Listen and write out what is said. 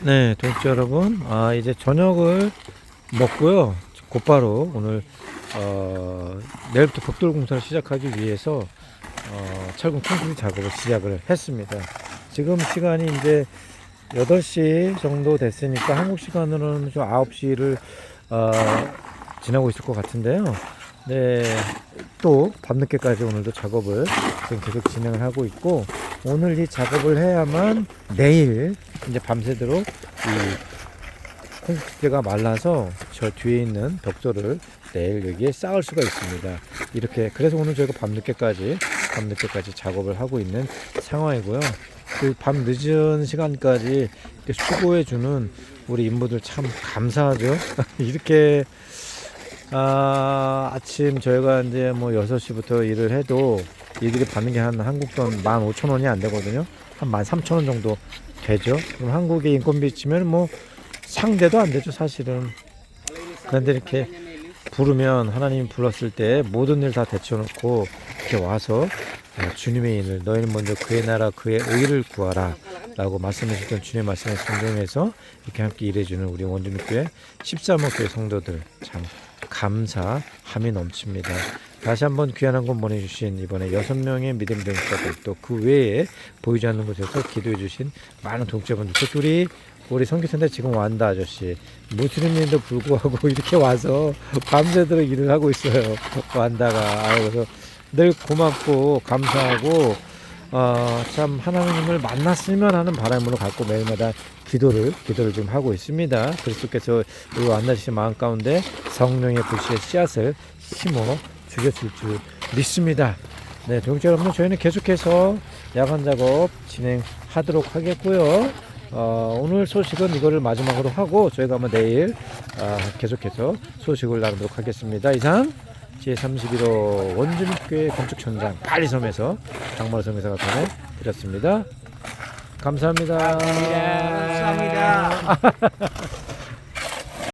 네, 동지 여러분, 아 이제 저녁을 먹고요. 곧바로 오늘 어, 내일부터 벽돌 공사를 시작하기 위해서 어, 철근 콘크리트 작업을 시작을 했습니다. 지금 시간이 이제 8시 정도 됐으니까 한국 시간으로는 좀 9시를 어, 지나고 있을 것 같은데요. 네, 또 밤늦게까지 오늘도 작업을 지금 계속 진행을 하고 있고 오늘 이 작업을 해야만 내일 이제 밤새도록 이 콘크리트가 말라서 저 뒤에 있는 벽돌을 내일 여기에 쌓을 수가 있습니다. 이렇게 그래서 오늘 저희가 밤늦게까지 밤늦게까지 작업을 하고 있는 상황이고요. 그 밤 늦은 시간까지 이렇게 수고해 주는 우리 인부들 참 감사하죠. 이렇게 아, 아침 저희가 이제 뭐 6시부터 일을 해도 이들이 받는 게 한 한국 돈 15,000원이 안 되거든요. 한 13,000원 정도 되죠. 그럼 한국의 인건비 치면 뭐 상대도 안 되죠, 사실은. 그런데 이렇게 부르면 하나님 불렀을 때 모든 일다 데쳐놓고 이렇게 와서 어, 주님의 일을 너희는 먼저 그의 나라 그의 의를 구하라 라고 말씀하셨던 주님의 말씀에 순종해서 이렇게 함께 일해주는 우리 원주민교회 13호 교회 성도들 참 감사 함이 넘칩니다. 다시 한번 귀한 한권 보내주신 이번에 여섯 명의 믿음 병사들 또 그 외에 보이지 않는 곳에서 기도해 주신 많은 독자분들 특히 우리 성교센터 지금 완다 아저씨. 무슬림인데도 불구하고 이렇게 와서 밤새도록 일을 하고 있어요. 완다가. 아유, 그래서 늘 고맙고 감사하고 어, 참 하나님을 만났으면 하는 바람으로 갖고 매일마다 기도를 기도를 좀 하고 있습니다. 그리스도께서 우리 완나시 마음 가운데 성령의 불씨의 씨앗을 심어 주셨을 줄 믿습니다. 네, 동지 여러분 저희는 계속해서 야간 작업 진행하도록 하겠고요. 어, 오늘 소식은 이거를 마지막으로 하고 저희가 아마 내일 아, 계속해서 소식을 나누도록 하겠습니다. 이상 제31호 원주민교회 건축 현장 빨리섬에서 장마루 성회사가 전해드렸습니다. 감사합니다. 감사합니다.